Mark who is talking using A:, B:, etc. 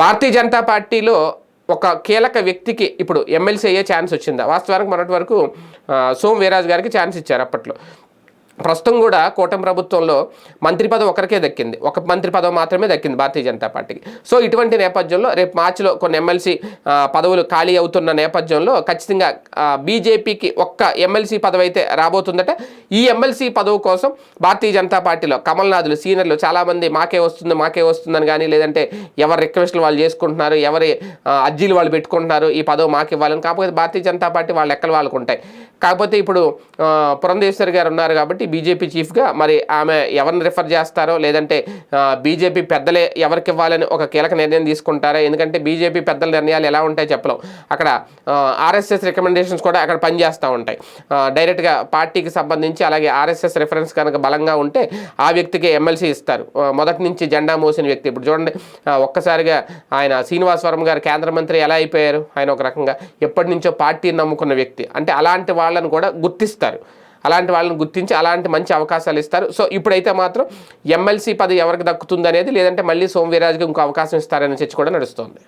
A: భారతీయ జనతా పార్టీలో ఒక కీలక వ్యక్తికి ఇప్పుడు ఎమ్మెల్సీ అయ్యే ఛాన్స్ వచ్చిందా? వాస్తవానికి మొన్నటి వరకు సోమ్ వీరాజు గారికి ఛాన్స్ ఇచ్చారు అప్పట్లో. ప్రస్తుతం కూడా కూటమి ప్రభుత్వంలో మంత్రి పదం ఒకరికే దక్కింది. ఒక మంత్రి పదం మాత్రమే దక్కింది భారతీయ జనతా పార్టీకి. సో ఇటువంటి నేపథ్యంలో రేపు మార్చిలో కొన్ని ఎమ్మెల్సీ పదవులు ఖాళీ అవుతున్న నేపథ్యంలో ఖచ్చితంగా బీజేపీకి ఒక్క ఎమ్మెల్సీ పదవి అయితే రాబోతుందట. ఈ ఎమ్మెల్సీ పదవి కోసం భారతీయ జనతా పార్టీలో కమల్నాథులు సీనియర్లు చాలామంది మాకే వస్తుంది మాకే వస్తుందని కానీ లేదంటే ఎవరి రిక్వెస్ట్లు వాళ్ళు చేసుకుంటున్నారు ఎవరి అర్జీలు వాళ్ళు పెట్టుకుంటున్నారు ఈ పదవి మాకు ఇవ్వాలని. కాకపోతే భారతీయ జనతా పార్టీ వాళ్ళ లెక్కలు వాళ్ళకు ఉంటాయి. కాకపోతే ఇప్పుడు ఆ, పురంధేశ్వరి గారు ఉన్నారు కాబట్టి బీజేపీ చీఫ్గా మరి ఆమె ఎవరిని రిఫర్ చేస్తారో లేదంటే బీజేపీ పెద్దలే ఎవరికి ఇవ్వాలని ఒక కీలక నిర్ణయం తీసుకుంటారా? ఎందుకంటే బీజేపీ పెద్దల నిర్ణయాలు ఎలా ఉంటాయి చెప్పలేం. అక్కడ ఆర్ఎస్ఎస్ రికమెండేషన్స్ కూడా అక్కడ పనిచేస్తూ ఉంటాయి. డైరెక్ట్గా పార్టీకి సంబంధించి అలాగే ఆర్ఎస్ఎస్ రిఫరెన్స్ కనుక బలంగా ఉంటే ఆ వ్యక్తికి ఎమ్మెల్సీ ఇస్తారు. మొదటి నుంచి జెండా మోసిన వ్యక్తి. ఇప్పుడు చూడండి ఒక్కసారిగా ఆయన శ్రీనివాసవరం గారు కేంద్ర మంత్రి ఎలా అయిపోయారు? ఆయన ఒక రకంగా ఎప్పటి నుంచో పార్టీని నమ్ముకున్న వ్యక్తి. అంటే అలాంటి వాళ్ళని కూడా గుర్తిస్తారు. అలాంటి వాళ్ళని గుర్తించి అలాంటి మంచి అవకాశాలు ఇస్తారు. సో ఇప్పుడైతే మాత్రం ఎమ్మెల్సీ పదవి ఎవరికి దక్కుతుంది అనేది లేదంటే మళ్ళీ సోమవీరాజుకి ఇంకో అవకాశం ఇస్తారనే చర్చ కూడా నడుస్తోంది.